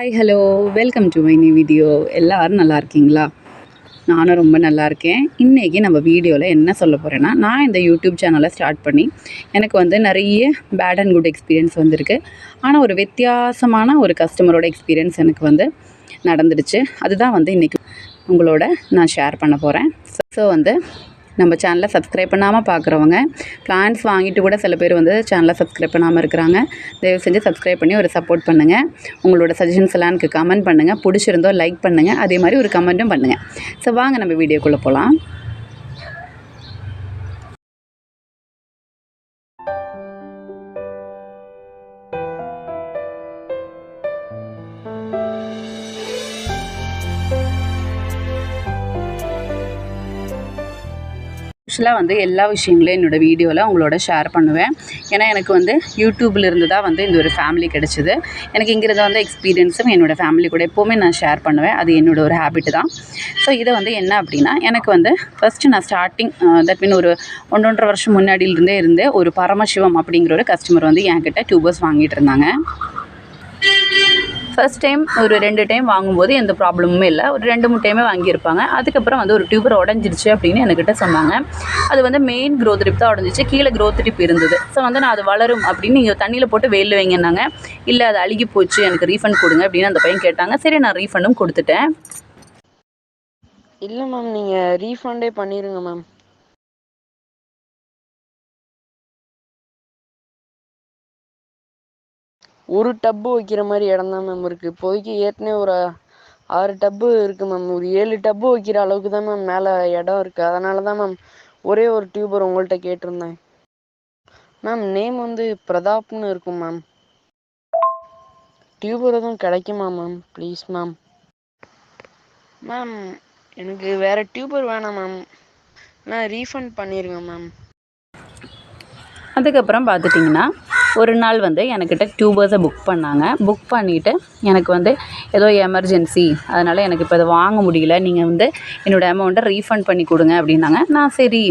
Hi hello welcome to my new video எல்லோரும் நல்லா இருக்கீங்களா? நானும் ரொம்ப நல்லா இருக்கேன். இன்றைக்கி நம்ம வீடியோவில் என்ன சொல்ல போகிறேன்னா நான் இந்த யூடியூப் சேனலை ஸ்டார்ட் பண்ணி எனக்கு வந்து நிறைய பேட் அண்ட் குட் எக்ஸ்பீரியன்ஸ் வந்திருக்கு. ஆனால் ஒரு வித்தியாசமான ஒரு கஸ்டமரோட எக்ஸ்பீரியன்ஸ் எனக்கு வந்து நடந்துடுச்சு. அதுதான் வந்து இன்றைக்கி உங்களோட நான் ஷேர் பண்ண போகிறேன் ஸோ வந்து நம்ம சேனலை சப்ஸ்கிரைப் பண்ணாமல் பார்க்குறவங்க பிளான்ஸ் வாங்கிட்டு கூட சில பேர் வந்து சேனலை சப்ஸ்கிரைப் பண்ணாமல் இருக்கிறாங்க. தயவு செஞ்சு சப்ஸ்கிரைப் பண்ணி ஒரு சப்போர்ட் பண்ணுங்கள் உங்களோட சஜஷன்ஸ் எல்லாம் எனக்கு கமெண்ட் பண்ணுங்கள் பிடிச்சிருந்தோ லைக் பண்ணுங்கள் அதே மாதிரி ஒரு கமெண்ட்டும் பண்ணுங்கள் ஸோ வாங்க நம்ம வீடியோக்குள்ளே போகலாம் யூஸ்வலாக வந்து எல்லா விஷயங்களையும் என்னோடய வீடியோவில் உங்களோட ஷேர் பண்ணுவேன். ஏன்னா எனக்கு வந்து யூடியூப்ல இருந்து தான் வந்து இந்த ஒரு ஃபேமிலி கிடச்சிது. எனக்கு இங்கிருந்து வந்து எக்ஸ்பீரியன்ஸும் என்னோடய ஃபேமிலி கூட எப்போவுமே நான் ஷேர் பண்ணுவேன். அது என்னோட ஒரு ஹேபிட் தான். ஸோ இதை வந்து என்ன அப்படின்னா எனக்கு வந்து ஃபஸ்ட்டு நான் ஸ்டார்டிங் தட் மீன் ஒரு ஒன்றொன்றரை வருஷம் முன்னாடியிலிருந்தே இருந்தே ஒரு பரமசிவம் அப்படிங்கிற ஒரு கஸ்டமர் வந்து என்கிட்ட டியூபர்ஸ் வாங்கிட்டு இருந்தாங்க. ஃபர்ஸ்ட் டைம் ஒரு ரெண்டு டைம் வாங்கும்போது எந்த ப்ராப்ளமுமே இல்லை. ஒரு ரெண்டு மூணு டைமே வாங்கியிருப்பாங்க. அதுக்கப்புறம் வந்து ஒரு டியூபர் உடஞ்சிருச்சு அப்படின்னு என்கிட்ட சொன்னாங்க. அது வந்து மெயின் க்ரோத் ட்ரிப் தான் உடஞ்சிச்சு. கீழே க்ரோத் ட்ரிப் இருந்தது. ஸோ வந்து நான் அது வளரும் அப்படின்னு நீங்கள் தண்ணியில் போட்டு வெயில் வைங்கன்னாங்க. இல்லை அது அழுகி போச்சு எனக்கு ரீஃபண்ட் கொடுங்க அப்படின்னு அந்த பையன் கேட்டாங்க. சரி நான் ரீஃபண்டும் கொடுத்துட்டேன். இல்லை மேம் நீங்கள் ரீஃபண்டே பண்ணிடுங்க மேம் ஒரு டப்பு வைக்கிற மாதிரி இடம் தான் மேம் இருக்குது இப்போதைக்கு ஏற்கனவே ஒரு ஆறு டப்பு இருக்குது மேம் ஒரு ஏழு டப்பு வைக்கிற அளவுக்கு தான் மேம் மேலே இடம் இருக்குது அதனால தான் மேம் ஒரே ஒரு டியூபர் உங்கள்கிட்ட கேட்டிருந்தேன். மேம் நேம் வந்து பிரதாப்னு இருக்கும் மேம் டியூபர் எதுவும் கிடைக்குமா மேம் ப்ளீஸ் மேம் மேம் எனக்கு வேறு டியூபர் வேணாம் மேம் நான் ரீஃபண்ட் பண்ணிடுங்க மேம் அதுக்கப்புறம் பார்த்துட்டிங்கன்னா ஒரு நாள் வந்து எனக்கிட்ட டியூபர்ஸை புக் பண்ணாங்க. புக் பண்ணிவிட்டு எனக்கு வந்து ஏதோ எமர்ஜென்சி அதனால் எனக்கு இப்போ இதை வாங்க முடியல. நீங்கள் வந்து என்னோடய அமௌண்ட்டை ரீஃபண்ட் பண்ணி கொடுங்க அப்படின்னாங்க. நான் சரி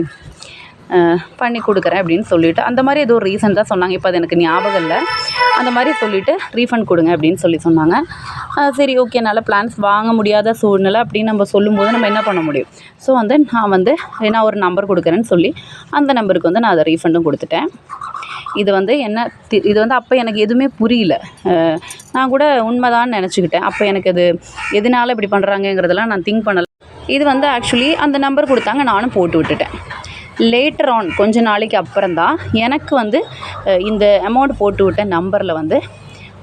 பண்ணி கொடுக்குறேன் அப்படின்னு சொல்லிவிட்டு அந்த மாதிரி ஏதோ ரீசன் தான் சொன்னாங்க. இப்போ அது எனக்கு ஞாபகம் இல்லை. அந்த மாதிரி சொல்லிவிட்டு ரீஃபண்ட் கொடுங்க அப்படின்னு சொல்லி சொன்னாங்க. சரி ஓகே நல்ல பிளான்ஸ் வாங்க முடியாத சூழ்நிலை அப்படின்னு நம்ம சொல்லும்போது நம்ம என்ன பண்ண முடியும்? ஸோ வந்து நான் வந்து நான் ஒரு நம்பர் கொடுக்குறேன்னு சொல்லி அந்த நம்பருக்கு வந்து நான் அதை ரீஃபண்டும் கொடுத்துட்டேன். இது வந்து என்ன தி- இது வந்து அப்போ எனக்கு எதுவுமே புரியல. நான் கூட உண்மைதான்னு நினச்சிக்கிட்டேன். அப்போ எனக்கு அது எதனால இப்படி பண்ணுறாங்கங்கிறதெல்லாம் நான் திங்க் பண்ணல. இது வந்து ஆக்சுவலி அந்த நம்பர் கொடுத்தாங்க நானும் போட்டு விட்டுட்டேன். லேட்டர் ஆன் கொஞ்ச நாளைக்கு அப்புறம் தான் எனக்கு வந்து இந்த அமௌண்ட் போட்டு விட்ட நம்பரில் வந்து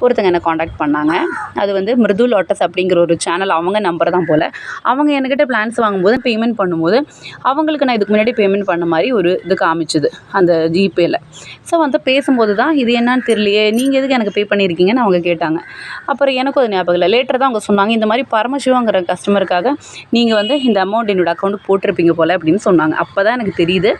ஒருத்தங்க என்னை காண்டாக்ட் பண்ணாங்க. அது வந்து மிருது லோட்டஸ் அப்படிங்கிற ஒரு சேனல் அவங்க நம்பர் தான் போல். அவங்க என்கிட்ட பிளான்ஸ் வாங்கும்போது பேமெண்ட் பண்ணும்போது அவங்களுக்கு நான் இதுக்கு முன்னாடி பேமெண்ட் பண்ண மாதிரி ஒரு இது காமிச்சுது அந்த ஜிபேயில் ஸோ வந்து பேசும்போது தான் இது என்னன்னு தெரியலையே நீங்கள் எதுக்கு எனக்கு பே பண்ணியிருக்கீங்கன்னு அவங்க கேட்டாங்க. அப்புறம் எனக்கும் அது ஞாபகம் இல்லை. லேட்டர் தான் அவங்க சொன்னாங்க இந்த மாதிரி பரமசிவங்கிற கஸ்டமருக்காக நீங்கள் வந்து இந்த அமௌண்ட் என்னோடய அக்கௌண்ட்டுக்கு போட்டிருப்பீங்க போல் அப்படின்னு சொன்னாங்க. அப்போ தான் எனக்கு தெரியுது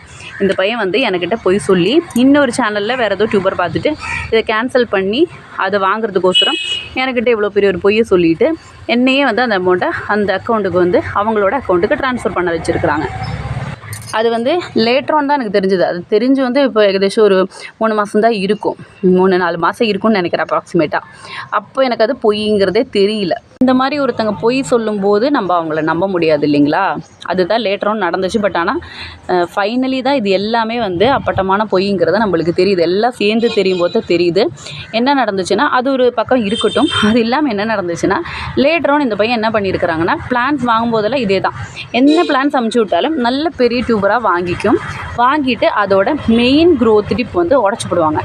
இந்த பையன் வந்து என்கிட்ட போய் சொல்லி இன்னொரு சேனலில் வேறு ஏதோ டியூபர் பார்த்துட்டு இதை கேன்சல் பண்ணி அதை வாங்குறதுக்கோசரம் என்கிட்ட இவ்வளோ பெரிய ஒரு பொய்யை சொல்லிட்டு என்னையே வந்து அந்த அமௌண்ட்டை அந்த அக்கௌண்ட்டுக்கு வந்து அவங்களோட அக்கௌண்ட்டுக்கு ட்ரான்ஸ்ஃபர் பண்ண வச்சுருக்குறாங்க. அது வந்து லேட்டர் தான் எனக்கு தெரிஞ்சது. அது தெரிஞ்சு வந்து இப்போ ஏகദേശம் ஒரு மூணு மாதம் தான் இருக்கும். மூணு நாலு மாதம் இருக்கும்னு நினைக்கிறேன் அப்ராக்சிமேட்டாக அப்போ எனக்கு அது பொய்ங்கிறதே தெரியல. இந்த மாதிரி ஒருத்தங்க பொய் சொல்லும்போது நம்ம அவங்கள நம்ப முடியாது இல்லைங்களா? அதுதான் லேட்டரும் நடந்துச்சு. பட் ஆனால் ஃபைனலி தான் இது எல்லாமே வந்து அப்பட்டமான பொய்ங்கிறது நம்மளுக்கு தெரியுது. எல்லாம் சேர்ந்து தெரியும் போது தெரியுது. என்ன நடந்துச்சுன்னா அது ஒரு பக்கம் இருக்கட்டும். அது இல்லாமல் என்ன நடந்துச்சுன்னா லேட்டரும் இந்த பையன் என்ன பண்ணியிருக்கிறாங்கன்னா பிளான்ஸ் வாங்கும்போதெல்லாம் இதே தான் என்ன பிளான்ஸ் அமுச்சு விட்டாலும் நல்ல பெரிய டியூபராக வாங்கிக்கும். வாங்கிட்டு அதோட மெயின் க்ரோத் டிப் வந்து உடச்சி போடுவாங்க.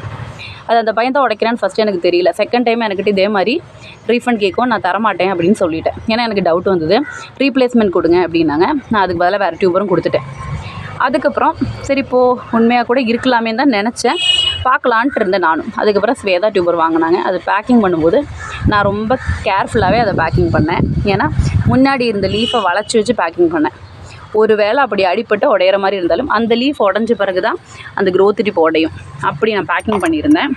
அது அந்த பையன் தான் உடைக்கிறான்னு ஃபஸ்ட்டு எனக்கு தெரியல. செகண்ட் டைம் எனக்கிட்ட இதே மாதிரி ரீஃபண்ட் கேட்கும் நான் தரமாட்டேன் அப்படின்னு சொல்லிட்டேன். ஏன்னா எனக்கு டவுட் வந்தது. ரீப்ளேஸ்மெண்ட் கொடுங்க அப்படின்னாங்க. நான் அதுக்கு பதிலாக வேறு டியூபரும் கொடுத்துட்டேன். அதுக்கப்புறம் சரி இப்போ உண்மையாக கூட இருக்கலாமே தான் நினச்சேன். பார்க்கலான்ட்டு இருந்தேன் நானும். அதுக்கப்புறம் ஸ்வேதா டியூபர் வாங்கினாங்க. அது பேக்கிங் பண்ணும்போது நான் ரொம்ப கேர்ஃபுல்லாகவே அதை பேக்கிங் பண்ணேன். ஏன்னா முன்னாடி இருந்த லீஃபை வளைச்சி வச்சு பேக்கிங் பண்ணேன். ஒரு வேளை அப்படி அடிப்பட்டு உடையிற மாதிரி இருந்தாலும் அந்த லீஃப் உடஞ்ச பிறகு தான் அந்த க்ரோத் ட்ரிப் உடையும். அப்படி நான் பேக்கிங் பண்ணியிருந்தேன்.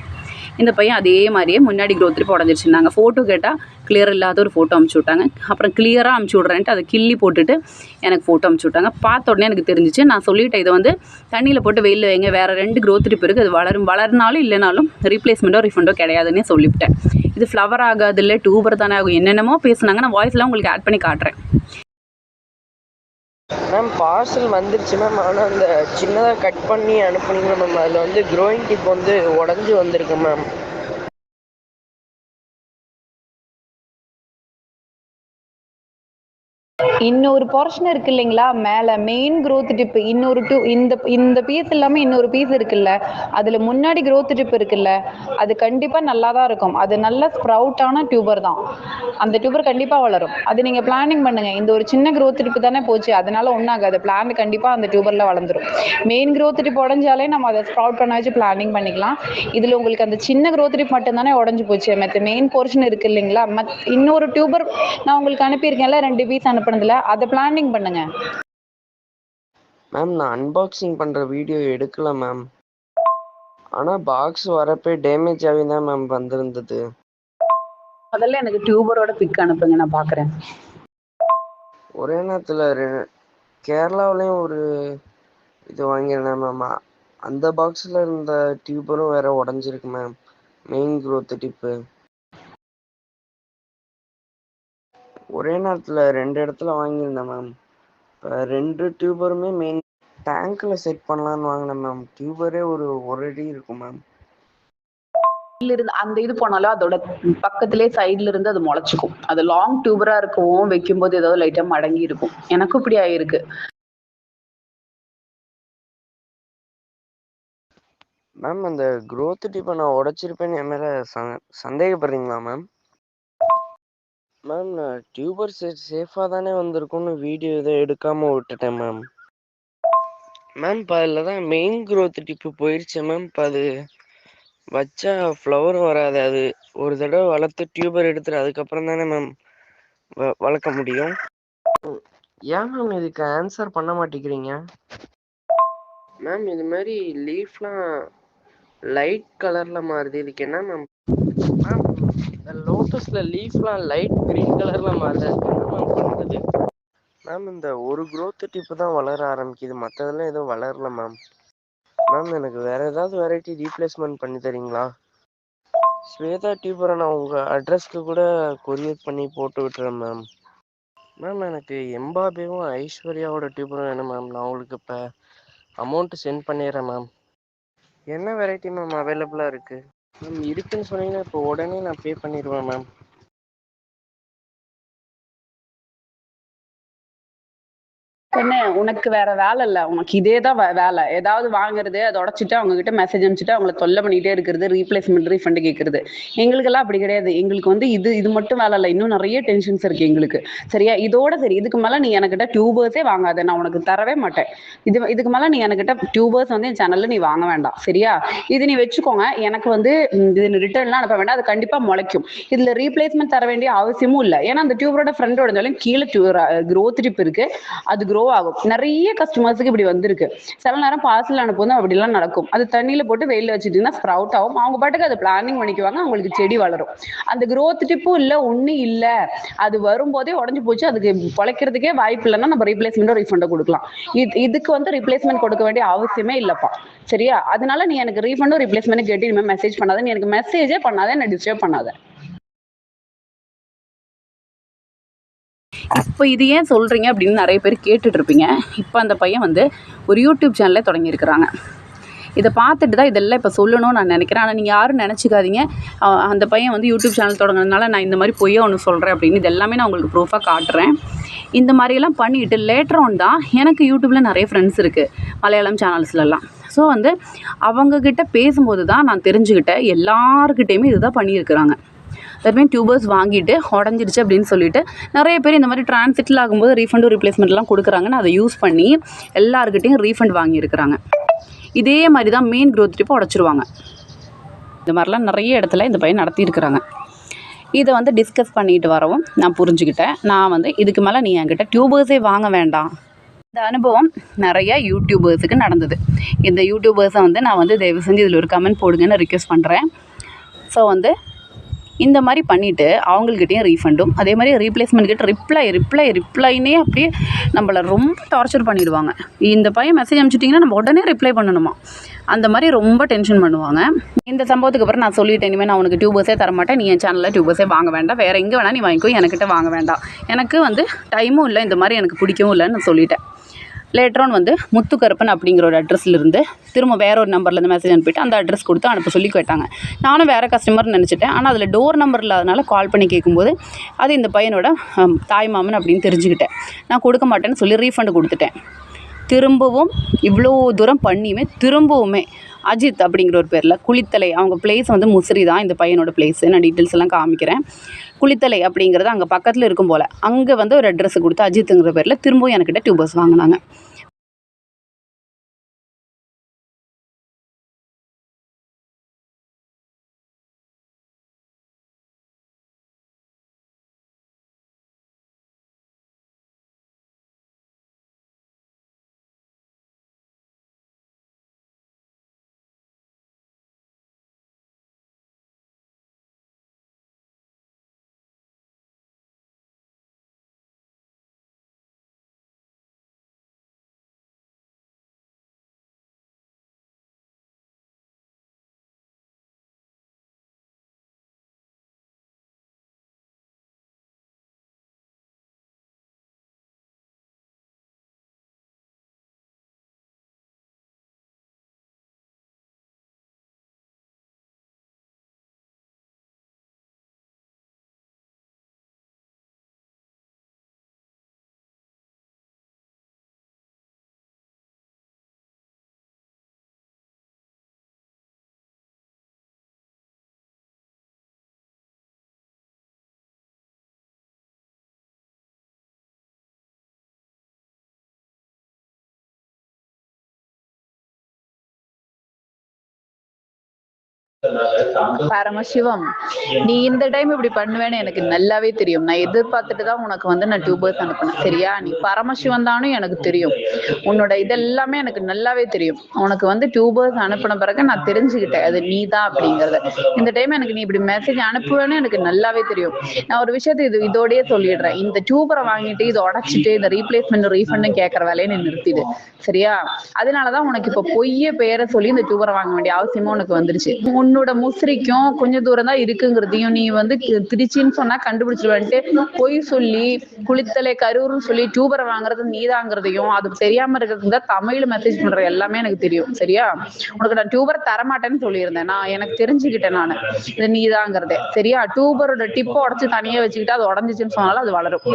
இந்த பையன் அதே மாதிரியே முன்னாடி க்ரோத் ட்ரிப் உடஞ்சிருச்சுருந்தாங்க ஃபோட்டோ கேட்டால் கிளியர் இல்லாத ஒரு ஃபோட்டோ அமுச்சு விட்டாங்க. அப்புறம் கிளியராக அமுச்சு விட்றேன்ட்டு அதை கிள்ளி போட்டுட்டு எனக்கு ஃபோட்டோ அமுச்சு விட்டாங்க. பார்த்த உடனே எனக்கு தெரிஞ்சிச்சு நான் சொல்லிவிட்டேன் இதை வந்து தண்ணியில் போட்டு வெயிலில் வைங்க. வேறு ரெண்டு க்ரோத் ட்ரிப் இருக்குது அது வளரும் வளர்னாலும் இல்லைனாலும் ரீப்ளேஸ்மெண்ட்டோ ரிஃபண்டோ கிடையாதுன்னே சொல்லிவிட்டேன். இது ஃப்ளவர் ஆகாது இல்லை டூபர் தானே ஆகும். என்னென்னமோ பேசுனாங்க. நான் வாய்ஸ்லாம் உங்களுக்கு ஆட் பண்ணி காட்டுறேன். மேம் பார்சல் வந்துருச்சு மேம் ஆனால் அந்த சின்னதாக கட் பண்ணி அனுப்புனீங்க மேம் அதில் வந்து க்ரோயிங் டிப் வந்து உடஞ்சி வந்திருக்கு மேம் இன்னொரு போர்ஷன் இருக்கு இல்லைங்களா? மேலே மெயின் growth டிப் இன்னொரு டூ இந்த இந்த பீஸ் இல்லாமல் இன்னொரு பீஸ் இருக்குல்ல? அதில் முன்னாடி growth டிப் இருக்குல்ல? அது கண்டிப்பாக நல்லா தான் இருக்கும். அது நல்ல ஸ்ப்ரவுட்டான டியூபர் தான். அந்த டியூபர் கண்டிப்பாக வளரும். அது நீங்கள் பிளானிங் பண்ணுங்க. இந்த ஒரு சின்ன growth டிப் தானே போச்சு. அதனால ஒன்றாகாது பிளான் கண்டிப்பாக அந்த டியூபரில் வளர்ந்துரும். மெயின் growth டிப் உடஞ்சாலே நம்ம அதை ஸ்ப்ரவுட் பண்ண வச்சு பிளானிங் பண்ணிக்கலாம். இதில் உங்களுக்கு அந்த சின்ன growth டிப் மட்டும் தானே உடஞ்சு போச்சு. மற்ற மெயின் போர்ஷன் இருக்கு இல்லைங்களா? மத் இன்னொரு டியூபர் நான் உங்களுக்கு அனுப்பியிருக்கேன்ல? ரெண்டு பீஸ் அனுப்புனதுல அதை பிளானிங் பண்ணுங்க. மேம் நான் அன்பாக்சிங் பண்ணுற வீடியோ எடுக்கல மேம் ஆனால் பாக்ஸ் வரப்போ டேமேஜ் ஆகி தான் மேம் வந்திருந்தது. முதல்ல எனக்கு டியூபரோட பிக் அனுப்புங்க நான் பார்க்குறேன் ஒரே நேரத்தில் கேரளாவுலேயும் ஒரு இது வாங்கியிருந்தேன் மேம் அந்த பாக்ஸில் இருந்த டியூபரும் வேற உடஞ்சிருக்கு மேம் மெயின் growth டிப்பு ஒரே நேரத்தில் ரெண்டு இடத்துல வாங்கியிருந்தேன் மேம் இப்போ ரெண்டு டியூபருமே மெயின் டேங்க்கில் செட் பண்ணலான்னு வாங்கினேன் மேம் டியூபரே ஒரு ஒரு அடி இருக்கும் மேம் இருந்து அந்த இது போனாலும் அதோட பக்கத்திலே சைடுல இருந்து அது முளைச்சிக்கும். அது லாங் டியூபரா இருக்கவும் வைக்கும்போது ஏதாவது லைட்டா மடங்கி இருக்கும். எனக்கும் இப்படி ஆயிருக்கு. மேம் அந்த growth டிப்பை நான் உடைச்சிருப்பேன்னு என் மேலே சந்தேகப்படுறீங்களா மேம் மேம் நான் டியூபர் செட் சேஃபாக தானே வந்திருக்கும்னு வீடியோ எதுவும் எடுக்காமல் விட்டுட்டேன் மேம் மேம் இப்போ அதில் தான் மெயின் க்ரோத் டிப்பு போயிடுச்சு மேம் இப்போ அது வச்சா ஃப்ளவரும் வராது. அது ஒரு தடவை வளர்த்து டியூபர் எடுத்துட்டு அதுக்கப்புறம் தானே மேம் வ வளர்க்க முடியும். ஏன் மேம் இதுக்கு ஆன்சர் பண்ண மாட்டேங்கிறீங்க? மேம் இது மாதிரி லீஃப்லாம் லைட் கலரில் மாறுது. இதுக்கு என்ன மேம் மேம் லோட்டஸில் லீஃப்லாம் லைட் க்ரீன் கலர்ல மாறுது. மேம் மேம் இந்த ஒரு க்ரோத் டிப்பு தான் வளர ஆரம்பிக்குது. மற்றதெல்லாம் எதுவும் வளரல மேம் மேம் எனக்கு வேற ஏதாவது வெரைட்டி ரீப்ளேஸ்மெண்ட் பண்ணி தரீங்களா? ஸ்வேதா டியூபரை நான் உங்கள் அட்ரஸ்க்கு கூட கொரியர் பண்ணி போட்டு விட்டுறேன் மேம் மேம் எனக்கு எம்பாபேவும் ஐஸ்வர்யாவோட டியூபரும் வேணும் மேம் நான் உங்களுக்கு இப்போ அமௌண்ட்டு சென்ட் பண்ணிடுறேன் மேம் என்ன வெரைட்டி மேம் அவைலபிளாக இருக்குது மேம் இருக்குன்னு சொன்னீங்கன்னா இப்போ உடனே நான் பே பண்ணிடுவேன் மேம் என்ன? உனக்கு வேற வேலை இல்ல. உனக்கு இதே தான் வேலை. ஏதாவது வாங்குறது அதை உடச்சிட்டு அவங்க கிட்ட மெசேஜ் அனுப்பிச்சிட்டு அவங்கள தொல்லை பண்ணிட்டே இருக்கிறது ரீப்ளேஸ்மெண்ட் ரீஃபண்ட் கேட்கறது எங்களுக்கெல்லாம் அப்படி கிடையாது. எங்களுக்கு வந்து இது இது மட்டும் வேலை இல்லை. இன்னும் நிறைய டென்ஷன்ஸ் இருக்கு எங்களுக்கு. சரியா? இதோட சரி. இதுக்கு மேல நீ எனக்கிட்ட டியூபர்ஸே வாங்காத. நான் உனக்கு தரவே மாட்டேன். இது இதுக்கு மேல நீ எனக்கிட்ட டியூபர்ஸ் வந்து என் சேனல்ல நீ வாங்க வேண்டாம். சரியா? இது நீ வச்சுக்கோங்க. எனக்கு வந்து இது ரிட்டர்ன்லாம் அனுப்ப வேண்டாம். அது கண்டிப்பா முளைக்கும். இதுல ரீப்ளேஸ்மெண்ட் தர வேண்டிய அவசியமும் இல்லை. ஏன்னா அந்த டியூபரோட ஃப்ரெண்டோட கீழே க்ரோத் ட்ரிப் இருக்கு. அது க்ரோ ஆகும். நிறைய கஸ்டமர்ஸுக்கு இப்படி வந்திருக்கு. சில நேரம் பார்சல் அனுப்பும் அப்படிலாம் நடக்கும். அது தண்ணியில போட்டு வெயிலில் வச்சுட்டீங்கன்னா ஸ்ப்ரவுட் ஆகும். அவங்க பாட்டுக்கு அதை பிளானிங் பண்ணிக்குவாங்க அவங்களுக்கு செடி வளரும். அந்த க்ரோத் டிப்பும் இல்லை ஒன்றும் இல்லை. அது வரும்போதே உடஞ்சு போச்சு. அதுக்கு பிழைக்கிறதுக்கே வாய்ப்பு இல்லைன்னா நம்ம ரீப்ளேஸ்மெண்ட்டோ ரீஃபண்டோ கொடுக்கலாம். இது இதுக்கு வந்து ரீப்ளேஸ்மெண்ட் கொடுக்க வேண்டிய அவசியமே இல்லப்பா. சரியா? அதனால நீ எனக்கு ரீஃபண்டோ ரீப்ளேஸ்மெண்ட் கேட்டு இனிமேல் மெசேஜ் பண்ணாத. நீ எனக்கு மெசேஜே பண்ணாத. என்ன டிஸ்டர்ப் பண்ணாத. இப்போ இது ஏன் சொல்கிறீங்க அப்படின்னு நிறைய பேர் கேட்டுட்ருப்பீங்க இப்போ அந்த பையன் வந்து ஒரு யூடியூப் சேனலே தொடங்கியிருக்கிறாங்க. இதை பார்த்துட்டு தான் இதெல்லாம் இப்போ சொல்லணும்னு நான் நினைக்கிறேன். ஆனால் நீங்கள் யாரும் நினச்சிக்காதீங்க. அந்த பையன் வந்து யூடியூப் சேனல் தொடங்கினதுனால நான் இந்த மாதிரி பொய்யா ஒன்று சொல்கிறேன் அப்படின்னு இது எல்லாமே நான் உங்களுக்கு ப்ரூஃபாக காட்டுறேன். இந்த மாதிரியெல்லாம் பண்ணிட்டு லேட்டர் ஆன் தான் எனக்கு யூடியூப்பில் நிறைய ஃப்ரெண்ட்ஸ் இருக்குது மலையாளம் சேனல்ஸ்லலாம் ஸோ வந்து அவங்கக்கிட்ட பேசும்போது தான் நான் தெரிஞ்சுக்கிட்டேன். எல்லாருக்கிட்டேயுமே இதுதான் பண்ணியிருக்கிறாங்க. எல்லாருமே டியூபர்ஸ் வாங்கிட்டு உடஞ்சிருச்சு அப்படின்னு சொல்லிட்டு நிறைய பேர் இந்த மாதிரி டிரான்சிட்டில் ஆகும்போது ரீஃபண்டும் ரீப்ளேஸ்மெண்ட்லாம் கொடுக்குறாங்கன்னு அதை யூஸ் பண்ணி எல்லாருக்கிட்டையும் ரீஃபண்ட் வாங்கியிருக்கிறாங்க. இதே மாதிரி தான் மெயின் க்ரோத் டிப்பை உடச்சிருவாங்க. இந்த மாதிரிலாம் நிறைய இடத்துல இந்த பையன் நடத்தியிருக்கிறாங்க. இதை வந்து டிஸ்கஸ் பண்ணிட்டு வரவும் நான் புரிஞ்சுக்கிட்டேன். நான் வந்து இதுக்கு மேலே நீ என்கிட்ட டியூபர்ஸே வாங்க வேண்டாம். இந்த அனுபவம் நிறைய யூடியூபர்ஸுக்கு நடந்தது. இந்த யூடியூபர்ஸை வந்து நான் வந்து தயவு செஞ்சு இதில் ஒரு கமெண்ட் போடுங்கன்னு ரிக்வெஸ்ட் பண்ணுறேன் ஸோ வந்து இந்த மாதிரி பண்ணிவிட்டு அவங்கக்கிட்டேயும் ரீஃபண்டும் அதே மாதிரி ரீப்ளேஸ்மெண்ட் கிட்ட ரிப்ளை ரிப்ளை ரிப்ளைனே அப்படியே நம்மளை ரொம்ப டார்ச்சர் பண்ணிடுவாங்க. இந்த பையன் மெசேஜ் அனுப்பிச்சிட்டிங்கன்னா நம்ம உடனே ரிப்ளை பண்ணணுமா? அந்த மாதிரி ரொம்ப டென்ஷன் பண்ணுவாங்க. இந்த சம்பவத்துக்கு அப்புறம் நான் சொல்லிட்டேன் இனிமேல் நான் உனக்கு டியூபர்ஸே தர மாட்டேன் நீ என் சேனலில் டியூபர்ஸே வாங்க வேண்டாம். வேறு எங்கே வேணால் நீ வாங்கிக்கோ. எனக்கிட்ட வாங்க வேண்டாம். எனக்கு வந்து டைமும் இல்லை இந்த மாதிரி எனக்கு பிடிக்கவும் இல்லைன்னு நான் சொல்லிட்டேன். லேட்டரான் வந்து முத்துக்கருப்பன் அப்படிங்கிற ஒரு அட்ரஸ்லேருந்து திரும்ப வேற ஒரு நம்பர்லேருந்து மெசேஜ் அனுப்பிட்டு அந்த அட்ரஸ் கொடுத்து அனுப்ப சொல்லி கேட்டாங்க. நானும் வேறு கஸ்டமர்னு நினச்சிட்டேன். ஆனால் அதில் டோர் நம்பர் இல்லாதனால கால் பண்ணி கேட்கும்போது அது இந்த பையனோட தாய் மாமன் அப்படின்னு தெரிஞ்சுக்கிட்டேன். நான் கொடுக்க மாட்டேன்னு சொல்லி ரீஃபண்ட் கொடுத்துட்டேன். திரும்பவும் இவ்வளோ தூரம் பண்ணியுமே திரும்பவுமே அஜித் அப்படிங்கிற ஒரு பேரில் குளித்தலை அவங்க பிளேஸ் வந்து முசிறி தான் இந்த பையனோட பிளேஸ் நான் டீட்டெயில்ஸ் எல்லாம் காமிக்கிறேன். குளித்தலை அப்படிங்கிறது அங்கே பக்கத்தில் இருக்கும் போல் அங்கே வந்து ஒரு அட்ரஸ் கொடுத்து அஜித்துங்கிற பேரில் திரும்பவும் எனக்கிட்ட டியூபர்ஸ் வாங்கினாங்க. பரமசிவம். நீ இந்த டைம் இப்படி பண்ணுவேன்னு எனக்கு நல்லாவே தெரியும். நான் எதிர்பார்த்துட்டு தான் உனக்கு வந்து நான் டியூபர்ஸ் அனுப்பினேன். சரியா? நீ பரமசிவம் தானும் எனக்கு தெரியும். உன்னோட இதெல்லாமே எனக்கு நல்லாவே தெரியும். உனக்கு வந்து டியூபர்ஸ் அனுப்பின பிறகு நான் தெரிஞ்சுக்கிட்டேன். அது நீ தான் அப்படிங்கறத. இந்த டைம் எனக்கு நீ இப்படி மெசேஜ் அனுப்புவேன்னு எனக்கு நல்லாவே தெரியும். நான் ஒரு விஷயத்தை இது இதோடயே சொல்லிடுறேன். இந்த டியூபரை வாங்கிட்டு இதை உடச்சிட்டு இந்த ரீப்ளேஸ்மெண்ட் ரீஃபண்டும் கேட்கற வேலையை நீ நிறுத்திடு. சரியா? அதனாலதான் உனக்கு இப்ப பொய்ய பேரை சொல்லி இந்த டியூபரை வாங்க வேண்டிய அவசியமும் உனக்கு வந்துருச்சு. உன்னோட முசிறிக்கும் கொஞ்சம் தூரம் தான் இருக்குங்கிறதையும் நீ வந்து திருச்சின்னு சொன்னா கண்டுபிடிச்சிருவேன்ட்டு பொய் சொல்லி குளித்தலை கரூர்னு சொல்லி டியூபரை வாங்குறது நீதாங்கிறதையும் அது தெரியாம இருக்கிறது தான் தமிழ் மெசேஜ் பண்ற எல்லாமே எனக்கு தெரியும் சரியா? உனக்கு நான் டியூபர் தரமாட்டேன்னு சொல்லியிருந்தேன். நான் எனக்கு தெரிஞ்சுக்கிட்டேன் நான். இது நீதாங்கிறதே சரியா? டியூபரோட டிப்பை உடச்சு தனியா வச்சுக்கிட்டு அது உடஞ்சிச்சுன்னு சொன்னாலும் அது வளரும்.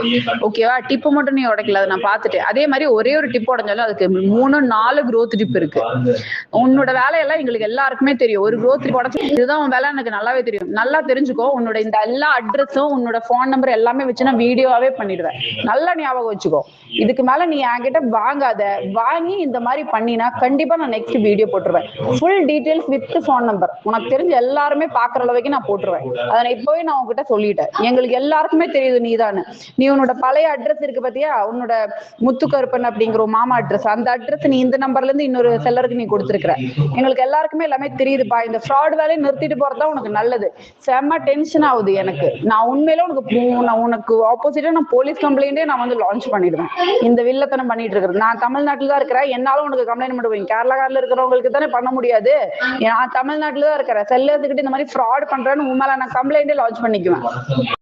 ஓகேவா டிப்பு மட்டும் நீ உடைக்கல அதை நான் பார்த்துட்டேன். அதே மாதிரி ஒரே ஒரு டிப் உடஞ்சாலும் அதுக்கு மூணு நாலு growth டிப் இருக்கு. உன்னோட வேலையெல்லாம் எங்களுக்கு எல்லாருக்குமே தெரியும். ஒரு growth டிப் இதுதான் உன் வேலை எனக்கு நல்லாவே தெரியும். நல்லா தெரிஞ்சுக்கோ உன்னோட இந்த எல்லா அட்ரஸும் உன்னோட ஃபோன் நம்பர் எல்லாமே வச்சு நான் வீடியோவாவே பண்ணிடுவேன். நல்லா ஞாபகம் வச்சுக்கோ. இதுக்கு மேல நீ என்கிட்ட வாங்காத வாங்கி இந்த மாதிரி பண்ணினா கண்டிப்பா நான் நெக்ஸ்ட் வீடியோ போட்டுருவேன். Full details with phone number உனக்கு தெரிஞ்ச எல்லாருமே பாக்குற அளவுக்கு நான் போட்டுருவேன். அதை இப்பவே இப்போவே நான் உங்ககிட்ட சொல்லிட்டேன். எங்களுக்கு எல்லாருக்குமே தெரியுது நீதானு நீ உன்னோட பழைய அட்ரஸ் இருக்கு பாத்தியா? உன்னோட முத்துக்கருப்பன் அப்படிங்கிற ஒரு மாமா அட்ரஸ் அந்த அட்ரஸ் நீ இந்த நம்பர்ல இருந்து இன்னொரு செல்லருக்கு நீ கொடுத்துருக்க எங்களுக்கு எல்லாருக்குமே எல்லாமே தெரியுதுப்பா. இந்த ஃப்ராட் வேலையை நிறுத்திட்டு போறதா உனக்கு நல்லது. செம்ம டென்ஷன் ஆகுது எனக்கு. நான் உண்மையில உனக்கு நான் உனக்கு ஆப்போசிட்டா நான் போலீஸ் கம்ப்ளைண்டே நான் வந்து லான்ச் பண்ணிடுவேன். இந்த வில்லத்தனம் பண்ணிட்டு இருக்கிறது. நான் தமிழ்நாட்டுல தான் இருக்கிறேன். என்னால உனக்கு கம்ப்ளைண்ட் பண்ணுவேன் கேரளாக்காரில் இருக்கிறவங்களுக்கு தானே பண்ண முடியாது. நான் தமிழ்நாட்டுல தான் இருக்கிறேன். செல்லத்துக்கிட்ட இந்த மாதிரி ஃப்ராட் பண்றேன்னு உண்மையில நான் கம்ப்ளைண்டே லான்ச் பண்ணிக்குவேன்.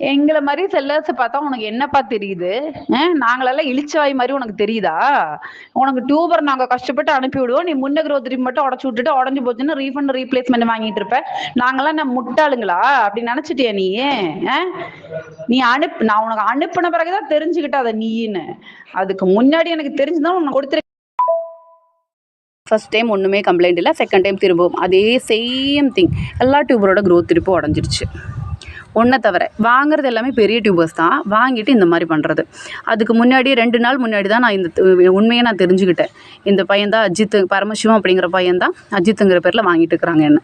எங்களை மாதிரி செல்லர்ஸ் பார்த்தா உனக்கு என்னப்பா தெரியுது? அஹ் நாங்களெல்லாம் இழிச்சவாய் மாதிரி உனக்கு தெரியுதா? உனக்கு டியூபர் நாங்க கஷ்டப்பட்டு அனுப்பி விடுவோம் நீ முன்ன க்ரோத் rate மட்டும் உடச்சு விட்டுட்டு உடஞ்சு போச்சுன்னு ரீஃபண்ட் ரீப்ளேஸ்மெண்ட் வாங்கிட்டு இருப்ப. நாங்கெல்லாம் நான் முட்டாளுங்களா? அப்படி நினைச்சிட்டியா நீ? நீ அனுப்பு நான் உனக்கு அனுப்பின பிறகுதான் தெரிஞ்சுக்கிட்ட அதை நீன்னு அதுக்கு முன்னாடி எனக்கு தெரிஞ்சுதான் உனக்கு கொடுத்துரு ஃபஸ்ட் டைம் ஒன்றுமே கம்ப்ளைண்ட் இல்லை. செகண்ட் டைம் திரும்பவும் அதே சேம் திங் எல்லா டியூபரோட க்ரோத் திருப்பும் உடஞ்சிருச்சு. ஒன்றை தவிர வாங்குறது எல்லாமே பெரிய டியூபர்ஸ் தான். வாங்கிட்டு இந்த மாதிரி பண்ணுறது அதுக்கு முன்னாடி ரெண்டு நாள் முன்னாடி தான் நான் இந்த உண்மையை நான் தெரிஞ்சுக்கிட்டேன். இந்த பையன் தான் அஜித் பரமசிவம் அப்படிங்கிற பையன் தான் அஜித்துங்கிற பேரில் வாங்கிட்டு இருக்கிறாங்க என்ன.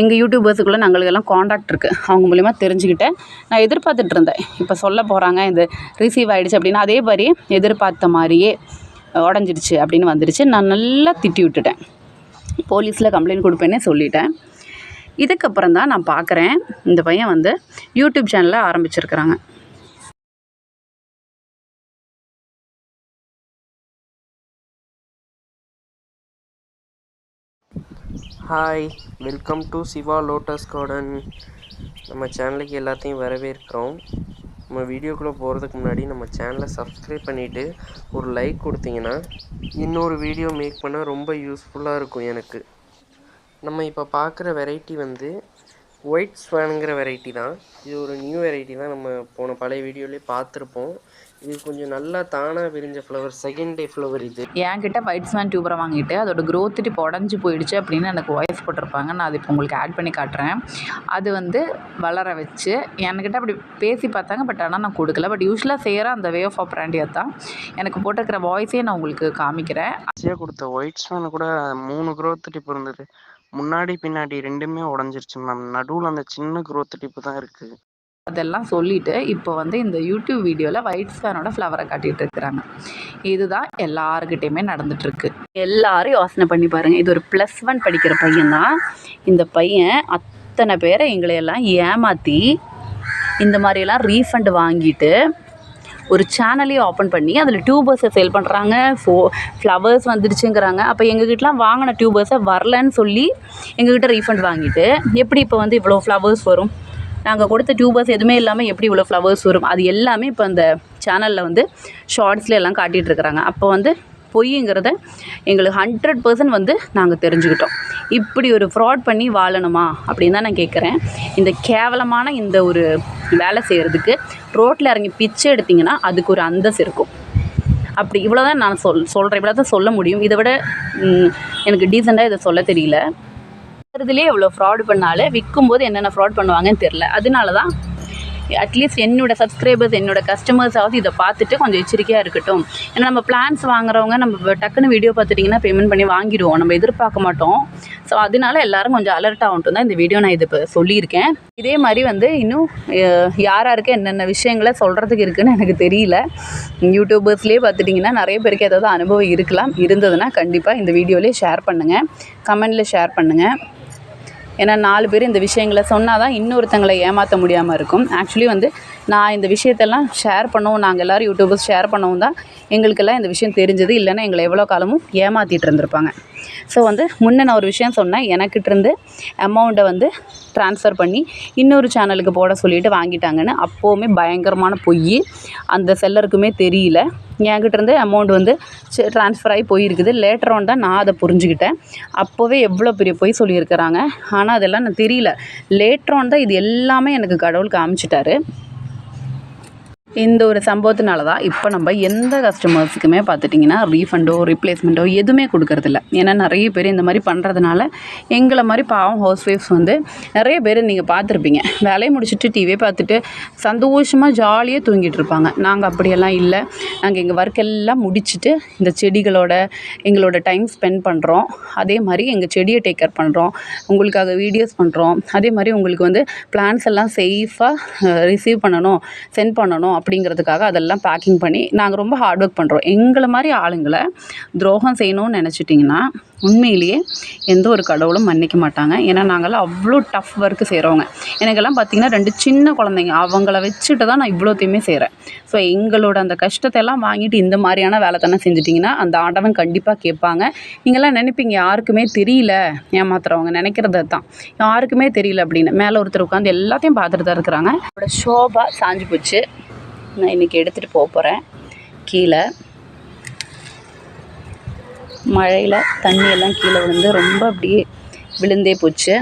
எங்கள் யூடியூபர்ஸுக்குள்ளே நாங்களுக்கெல்லாம் காண்டாக்ட் இருக்குது அவங்க மூலிமா தெரிஞ்சுக்கிட்டேன். நான் எதிர்பார்த்துட்டு இருந்தேன். இப்போ சொல்ல போகிறாங்க இந்த ரிசீவ் ஆகிடுச்சு அப்படின்னா. அதே மாதிரி எதிர்பார்த்த மாதிரியே உடஞ்சிடுச்சு அப்படின்னு வந்துடுச்சு நான் நல்லா திட்டி விட்டுட்டேன். போலீஸில் கம்ப்ளைண்ட் கொடுப்பேன்னே சொல்லிட்டேன். இதுக்கப்புறம் தான் நான் பார்க்குறேன். இந்த பையன் வந்து யூடியூப் சேனலை ஆரம்பிச்சிருக்கிறாங்க. Hi welcome to Shiva lotus garden நம்ம சேனலுக்கு எல்லாத்தையும் வரவேற்கிறோம். நம்ம வீடியோக்குள்ளே போகிறதுக்கு முன்னாடி நம்ம சேனலை சப்ஸ்கிரைப் பண்ணிவிட்டு ஒரு லைக் கொடுத்தீங்கன்னா இன்னொரு வீடியோ மேக் பண்ணால் ரொம்ப யூஸ்ஃபுல்லாக இருக்கும் எனக்கு. நம்ம இப்போ பார்க்குற வெரைட்டி வந்து ஒயிட் ஸ்வானுங்கிற வெரைட்டி தான். இது ஒரு நியூ வெரைட்டி தான் நம்ம போன பழைய வீடியோலேயே பார்த்துருப்போம் இது கொஞ்சம் நல்லா தானாக விரிஞ்ச ஃப்ளவர் செகண்ட் டே ஃப்ளவர் இது. என்கிட்ட ஒயிட் ஸ்வான் டியூபரை வாங்கிட்டு அதோட growth இப்போ உடஞ்சி போயிடுச்சு அப்படின்னு எனக்கு வாய்ஸ் போட்டிருப்பாங்க நான் அது இப்போ உங்களுக்கு ஆட் பண்ணி காட்டுறேன். அது வந்து வளர வச்சு என்கிட்ட அப்படி பேசி பார்த்தாங்க பட் ஆனால் நான் கொடுக்கல. பட் யூஸ்வலாக செய்கிற அந்த வே ஆஃப் ஆப்ராண்டியா தான் எனக்கு போட்டிருக்கிற வாய்ஸே நான் உங்களுக்கு காமிக்கிறேன். கொடுத்த ஒயிட் ஸ்வான் கூட மூணு growth டிப் இருந்தது. முன்னாடி பின்னாடி ரெண்டுமே உடஞ்சிருச்சு மேம் நடுவில் அந்த சின்ன குரோத் டிப்பு தான் இருக்குது அதெல்லாம் சொல்லிட்டு இப்போ வந்து இந்த யூடியூப் வீடியோவில் ஒயிட் ஸ்பேனோட ஃப்ளவரை காட்டிகிட்டு இருக்கிறாங்க. இதுதான் எல்லாருக்கிட்டேயுமே நடந்துகிட்ருக்கு எல்லாரும் யோசனை பண்ணி பாருங்கள் இது ஒரு ப்ளஸ் ஒன் படிக்கிற பையன் தான் இந்த பையன் அத்தனை பேரை எங்களையெல்லாம் ஏமாற்றி இந்த மாதிரியெல்லாம் ரீஃபண்ட் வாங்கிட்டு ஒரு சேனலையும் ஓப்பன் பண்ணி அதில் டியூபர்ஸை சேல் பண்ணுறாங்க ஃபோ ஃப்ளவர்ஸ் வந்துடுச்சுங்கிறாங்க. அப்போ எங்ககிட்டலாம் வாங்கின டியூபர்ஸை வரலன்னு சொல்லி எங்ககிட்ட ரீஃபண்ட் வாங்கிட்டு எப்படி இப்போ வந்து இவ்வளோ ஃப்ளவர்ஸ் வரும்? நாங்கள் கொடுத்த டியூபர்ஸ் எதுவுமே இல்லாமல் எப்படி இவ்வளோ ஃப்ளவர்ஸ் வரும்? அது எல்லாமே இப்போ அந்த சேனலில் வந்து ஷார்ட்ஸில் எல்லாம் காட்டிகிட்டு இருக்கிறாங்க. அப்போ வந்து பொய்ங்கிறத எங்களுக்கு ஹண்ட்ரட் பர்சன்ட் வந்து நாங்கள் தெரிஞ்சுக்கிட்டோம். இப்படி ஒரு ஃப்ராட் பண்ணி வாழணுமா அப்படின்னு தான் நான் கேட்குறேன். இந்த கேவலமான இந்த ஒரு வேலை செய்கிறதுக்கு ரோட்டில் இறங்கி பிச்சை எடுத்திங்கன்னா அதுக்கு ஒரு அந்தஸ் இருக்கும். அப்படி இவ்வளோ தான் நான் சொல் சொல்கிறேன் இவ்வளோ தான் சொல்ல முடியும். இதை விட எனக்கு டீசெண்டாக இதை சொல்ல தெரியல. இதுலேயே இவ்வளோ ஃப்ராட் பண்ணாலே விற்கும்போது என்னென்ன ஃப்ராட் பண்ணுவாங்கன்னு தெரில அதனால தான் அட்லீஸ்ட் என்னோடய சப்ஸ்கிரைபர்ஸ் என்னோட கஸ்டமர்ஸாவது இதை பார்த்துட்டு கொஞ்சம் எச்சரிக்கையாக இருக்கட்டும். ஏன்னா நம்ம பிளான்ஸ் வாங்குறவங்க நம்ம டக்குன்னு வீடியோ பார்த்துட்டிங்கன்னா பேமெண்ட் பண்ணி வாங்கிடுவோம். நம்ம எதிர்பார்க்க மாட்டோம். ஸோ அதனால எல்லாரும் கொஞ்சம் அலர்ட் ஆகட்டும். தான் இந்த வீடியோ நான் இது இப்போ சொல்லியிருக்கேன். இதே மாதிரி வந்து இன்னும் யாராருக்கு என்னென்ன விஷயங்களை சொல்கிறதுக்கு இருக்குன்னு எனக்கு தெரியல. யூடியூபர்ஸ்லேயே பார்த்துட்டிங்கன்னா நிறைய பேருக்கு ஏதாவது அனுபவம் இருக்கலாம். இருந்ததுன்னா கண்டிப்பாக இந்த வீடியோலேயே ஷேர் பண்ணுங்கள் கமெண்டில் ஷேர் பண்ணுங்கள் ஏன்னா நாலு பேர் இந்த விஷயங்களை சொன்னால் தான் இன்னொருத்தங்களை ஏமாற்ற முடியாமல் இருக்கும். ஆக்சுவலி வந்து நான் இந்த விஷயத்தெல்லாம் ஷேர் பண்ணவும் நாங்கள் எல்லோரும் யூடியூபர்ஸ் ஷேர் பண்ணவும் தான் எங்களுக்கெல்லாம் இந்த விஷயம் தெரிஞ்சது. இல்லைன்னா எங்களை எவ்வளோ காலமும் ஏமாற்றிட்டு இருந்திருப்பாங்க. ஸோ வந்து முன்னே நான் ஒரு விஷயம் சொன்னேன். எனக்கிட்டிருந்து அமௌண்ட்டை வந்து ட்ரான்ஸ்ஃபர் பண்ணி இன்னொரு சேனலுக்கு போட சொல்லிட்டு வாங்கிட்டாங்கன்னு அப்போவுமே பயங்கரமான பொய். அந்த செல்லருக்குமே தெரியல. என்கிட்டருந்து அமௌண்ட் வந்து ட்ரான்ஸ்ஃபர் ஆகி போயிருக்குது. லேட்டர் ஆன் தான் நான் அதை புரிஞ்சுக்கிட்டேன். அப்போவே எவ்வளோ பெரிய பொய் சொல்லியிருக்கிறாங்க. ஆனால் அதெல்லாம் நான் தெரியல. லேட்டர் ஆன் தான் இது எல்லாமே எனக்கு கடவுள் காமிச்சிட்டாரு. இந்த ஒரு சம்பவத்தினால தான் இப்போ நம்ம எந்த கஸ்டமர்ஸுக்குமே பார்த்துட்டிங்கன்னா ரீஃபண்டோ ரிப்ளேஸ்மெண்ட்டோ எதுவுமே கொடுக்கறதில்ல. ஏன்னா நிறைய பேர் இந்த மாதிரி பண்ணுறதுனால எங்களை மாதிரி பாவம் ஹவுஸ் ஒய்ஃப்ஸ் வந்து நிறைய பேர் நீங்கள் பார்த்துருப்பீங்க. வேலையை முடிச்சுட்டு டிவியை பார்த்துட்டு சந்தோஷமாக ஜாலியாக தூங்கிட்டு இருப்பாங்க. நாங்கள் அப்படியெல்லாம் இல்லை. நாங்கள் எங்கள் ஒர்க் எல்லாம் முடிச்சுட்டு இந்த செடிகளோட எங்களோட டைம் ஸ்பெண்ட் பண்ணுறோம் அதே மாதிரி எங்கள் செடியை டேக் கேர் பண்ணுறோம் உங்களுக்காக வீடியோஸ் பண்ணுறோம் அதே மாதிரி உங்களுக்கு வந்து பிளான்ஸ் எல்லாம் சேஃபாக ரிசீவ் பண்ணணும் சென்ட் பண்ணணும். அப்படிங்கிறதுக்காக அதெல்லாம் பேக்கிங் பண்ணி நாங்கள் ரொம்ப ஹார்ட் ஒர்க் பண்ணுறோம் எங்களை மாதிரி ஆளுங்களை துரோகம் செய்யணும்னு நினச்சிட்டிங்கன்னா உண்மையிலேயே எந்த ஒரு கடவுளும் மன்னிக்க மாட்டாங்க. ஏன்னா நாங்கள்லாம் அவ்வளோ டஃப் ஒர்க்கு செய்கிறவங்க எனக்கெல்லாம் பார்த்திங்கன்னா ரெண்டு சின்ன குழந்தைங்க. அவங்கள வச்சுட்டு தான் நான் இவ்வளோத்தையுமே செய்கிறேன் ஸோ எங்களோட அந்த கஷ்டத்தை எல்லாம் வாங்கிட்டு இந்த மாதிரியான வேலை தானே செஞ்சிட்டிங்கன்னா அந்த ஆண்டவன் கண்டிப்பாக கேட்பாங்க. நீங்கள்லாம் நினைப்பீங்க யாருக்குமே தெரியல. ஏமாத்துறவங்க நினைக்கிறது தான் யாருக்குமே தெரியல அப்படின்னு. மேலே ஒருத்தர் உட்காந்து எல்லாத்தையும் பார்த்துட்டு தான் இருக்கிறாங்க. அவரோட ஷோபா சாஞ்சு போச்சு. நான் இன்றைக்கி எடுத்துகிட்டு போக போகிறேன் கீழே. மழையில் தண்ணியெல்லாம் கீழே விழுந்து ரொம்ப அப்படியே விழுந்தே போச்சு.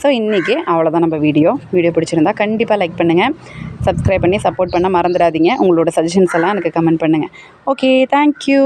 ஸோ இன்றைக்கி அவ்வளோதான் நம்ம வீடியோ. வீடியோ பிடிச்சிருந்தா கண்டிப்பாக லைக் பண்ணுங்கள் சப்ஸ்கிரைப் பண்ணி சப்போர்ட் பண்ண மறந்துடாதீங்க. உங்களோட சஜஷன்ஸ் எல்லாம் எனக்கு கமெண்ட் பண்ணுங்கள் ஓகே தேங்க்யூ